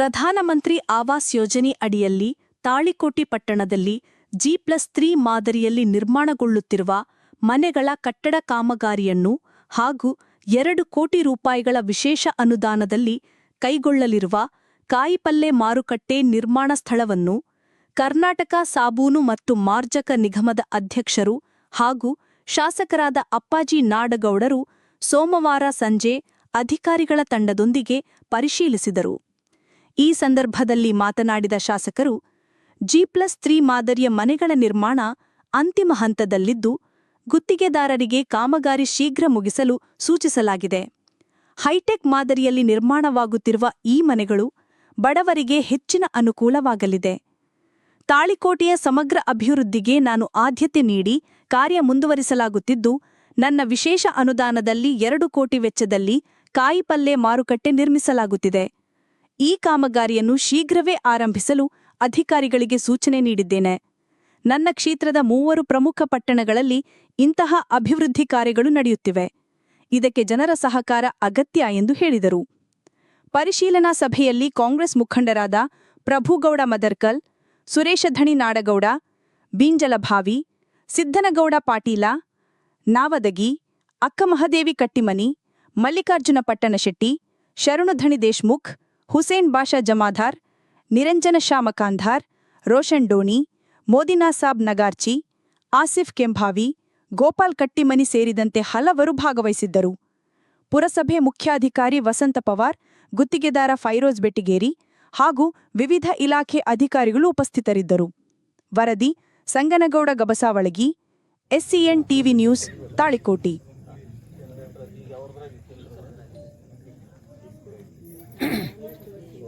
ಪ್ರಧಾನಮಂತ್ರಿ ಆವಾಸ್ ಯೋಜನೆ ಅಡಿಯಲ್ಲಿ ತಾಳಿಕೋಟಿ ಪಟ್ಟಣದಲ್ಲಿ ಜಿ ಪ್ಲಸ್ ತ್ರೀ ಮಾದರಿಯಲ್ಲಿ ನಿರ್ಮಾಣಗೊಳ್ಳುತ್ತಿರುವ ಮನೆಗಳ ಕಟ್ಟಡ ಕಾಮಗಾರಿಯನ್ನು ಹಾಗೂ ಎರಡು ಕೋಟಿ ರೂಪಾಯಿಗಳ ವಿಶೇಷ ಅನುದಾನದಲ್ಲಿ ಕೈಗೊಳ್ಳಲಿರುವ ಕಾಯಿಪಲ್ಲೆ ಮಾರುಕಟ್ಟೆ ನಿರ್ಮಾಣ ಸ್ಥಳವನ್ನು ಕರ್ನಾಟಕ ಸಾಬೂನು ಮತ್ತು ಮಾರ್ಜಕ ನಿಗಮದ ಅಧ್ಯಕ್ಷರು ಹಾಗೂ ಶಾಸಕರಾದ ಅಪ್ಪಾಜಿ ನಾಡಗೌಡರು ಸೋಮವಾರ ಸಂಜೆ ಅಧಿಕಾರಿಗಳ ತಂಡದೊಂದಿಗೆ ಪರಿಶೀಲಿಸಿದರು. ಈ ಸಂದರ್ಭದಲ್ಲಿ ಮಾತನಾಡಿದ ಶಾಸಕರು, ಜಿ ಪ್ಲಸ್ ತ್ರೀ ಮಾದರಿಯ ಮನೆಗಳ ನಿರ್ಮಾಣ ಅಂತಿಮ ಹಂತದಲ್ಲಿದ್ದು, ಗುತ್ತಿಗೆದಾರರಿಗೆ ಕಾಮಗಾರಿ ಶೀಘ್ರ ಮುಗಿಸಲು ಸೂಚಿಸಲಾಗಿದೆ. ಹೈಟೆಕ್ ಮಾದರಿಯಲ್ಲಿ ನಿರ್ಮಾಣವಾಗುತ್ತಿರುವ ಈ ಮನೆಗಳು ಬಡವರಿಗೆ ಹೆಚ್ಚಿನ ಅನುಕೂಲವಾಗಲಿದೆ. ತಾಳಿಕೋಟೆಯ ಸಮಗ್ರ ಅಭಿವೃದ್ಧಿಗೆ ನಾನು ಆದ್ಯತೆ ನೀಡಿ ಕಾರ್ಯ ಮುಂದುವರಿಸಲಾಗುತ್ತಿದ್ದು, ನನ್ನ ವಿಶೇಷ ಅನುದಾನದಲ್ಲಿ ಎರಡು ಕೋಟಿ ವೆಚ್ಚದಲ್ಲಿ ಕಾಯಿಪಲ್ಲೆ ಮಾರುಕಟ್ಟೆ ನಿರ್ಮಿಸಲಾಗುತ್ತಿದೆ. ಈ ಕಾಮಗಾರಿಯನ್ನು ಶೀಘ್ರವೇ ಆರಂಭಿಸಲು ಅಧಿಕಾರಿಗಳಿಗೆ ಸೂಚನೆ ನೀಡಿದ್ದೇನೆ. ನನ್ನ ಕ್ಷೇತ್ರದ ಮೂವರು ಪ್ರಮುಖ ಪಟ್ಟಣಗಳಲ್ಲಿ ಇಂತಹ ಅಭಿವೃದ್ಧಿ ಕಾರ್ಯಗಳು ನಡೆಯುತ್ತಿವೆ. ಇದಕ್ಕೆ ಜನರ ಸಹಕಾರ ಅಗತ್ಯ ಎಂದು ಹೇಳಿದರು. ಪರಿಶೀಲನಾ ಸಭೆಯಲ್ಲಿ ಕಾಂಗ್ರೆಸ್ ಮುಖಂಡರಾದ ಪ್ರಭುಗೌಡ ಮದರ್ಕಲ್, ಸುರೇಶ ಧಣಿ ನಾಡಗೌಡ ಬೀಂಜಲಭಾವಿ ಸಿದ್ದನಗೌಡ ಪಾಟೀಲ, ನಾವದಗಿ, ಅಕ್ಕಮಹದೇವಿ ಕಟ್ಟಿಮನಿ, ಮಲ್ಲಿಕಾರ್ಜುನ ಪಟ್ಟಣಶೆಟ್ಟಿ ಶರಣಧಣಿ ದೇಶ್ಮುಖ್ ಹುಸೇನ್ ಬಾಷಾ ಜಮಾಧಾರ್ ನಿರಂಜನ ಶಾ ಮಕಾಂಧಾರ್ ರೋಷನ್ ಡೋಣಿ, ಮೋದಿನಾ ಸಾಬ್ ನಗಾರ್ಚಿ, ಆಸಿಫ್ ಕೆಂಭಾವಿ, ಗೋಪಾಲ್ ಕಟ್ಟಿಮನಿ ಸೇರಿದಂತೆ ಹಲವರು ಭಾಗವಹಿಸಿದ್ದರು. ಪುರಸಭೆ ಮುಖ್ಯಾಧಿಕಾರಿ ವಸಂತ ಪವಾರ್, ಗುತ್ತಿಗೆದಾರ ಫೈರೋಜ್ ಬೆಟ್ಟಿಗೇರಿ ಹಾಗೂ ವಿವಿಧ ಇಲಾಖೆ ಅಧಿಕಾರಿಗಳು ಉಪಸ್ಥಿತರಿದ್ದರು. ವರದಿ, Sanganagouda Gabasavalagi, SCN TV news, Talikoti.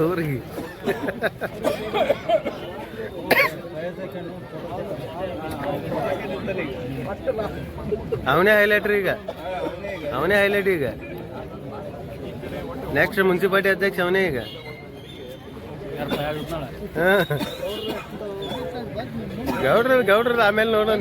ಹೋಗ್ರಿ ಅವನೇ ಹೈಲೈಟ್ರಿ ಈಗ. ಅವನೇ ಹೈಲೈಟ್ ಈಗ. ನೆಕ್ಸ್ಟ್ ಮುನ್ಸಿಪಾಲ್ಟಿ ಅಧ್ಯಕ್ಷ ಅವನೇ ಈಗ. ಗೌಡ್ರ ಗೌಡ್ರ ಆಮೇಲೆ ನೋಡೋಣ.